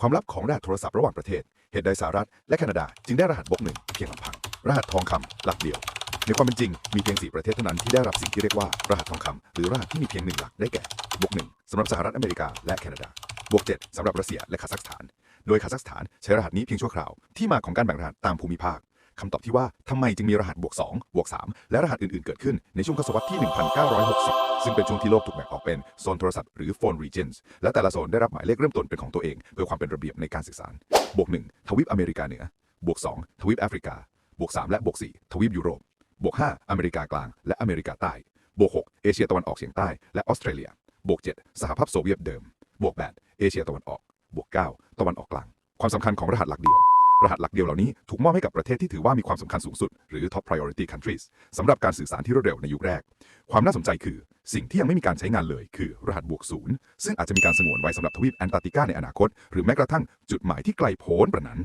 ความลับของรหัสโทรศัพท์ระหว่างประเทศ เหตุใดสหรัฐและแคนาดา จึงได้รหัสบวกหนึ่งเพียงลำพัง รหัสทองคำหลักเดียว ในความเป็นจริง มีเพียงสี่ประเทศเท่านั้นที่ได้รับสิ่งที่เรียกว่ารหัสทองคำหรือรหัสที่มีเพียงหนึ่งหลักได้แก่บวกหนึ่งสำหรับสหรัฐอเมริกาและแคนาดาบวกเจ็ดสำหรับรัสเซียและคาซัคสถาน โดยคาซัคสถานใช้รหัสนี้เพียงชั่วคราว ที่มาของการแบ่งรหัสตามภูมิภาค คำตอบที่ว่าทำไมจึงมีรหัสบวก2บวก3และรหัสอื่นๆ เกิดขึ้นในช่วงทศวรรษที่ 1960 ซึ่งเป็นช่วงที่โลกถูกแบ่งออกเป็นโซนโทรศัพท์หรือ phone regions และแต่ละโซนได้รับหมายเลขเริ่มต้นเป็นของตัวเอง เพื่อความเป็นระเบียบในการสื่อสาร บวก 1 ทวีปอเมริกาเหนือ บวก 2 ทวีปแอฟริกา บวก 3 และบวก 4 ทวีปยุโรป บวก 5 อเมริกากลาง และอเมริกาใต้ บวก 6 เอเชียตะวันออกเฉียงใต้ และออสเตรเลีย บวก 7 สหภาพโซเวียตเดิม บวก 8 เอเชียตะวันออก บวก 9 ตะวันออกกลาง ความสำคัญของรหัสหลักเดียว รหัสหลักเดียวเหล่านี้ถูกมอบให้กับประเทศที่ถือว่ามีความสำคัญสูงสุด หรือ top priority countries สำหรับการสื่อสารที่รวดเร็วในยุคแรก ความน่าสนใจคือ สิ่งที่ยังไม่มีการใช้งานเลย คือรหัสบวกศูนย์ซึ่งอาจจะมีการสงวนไว้สำหรับทวีปแอนตาร์กติกาในอนาคต หรือแม้กระทั่งจุดหมายที่ไกลโพ้นประนั้น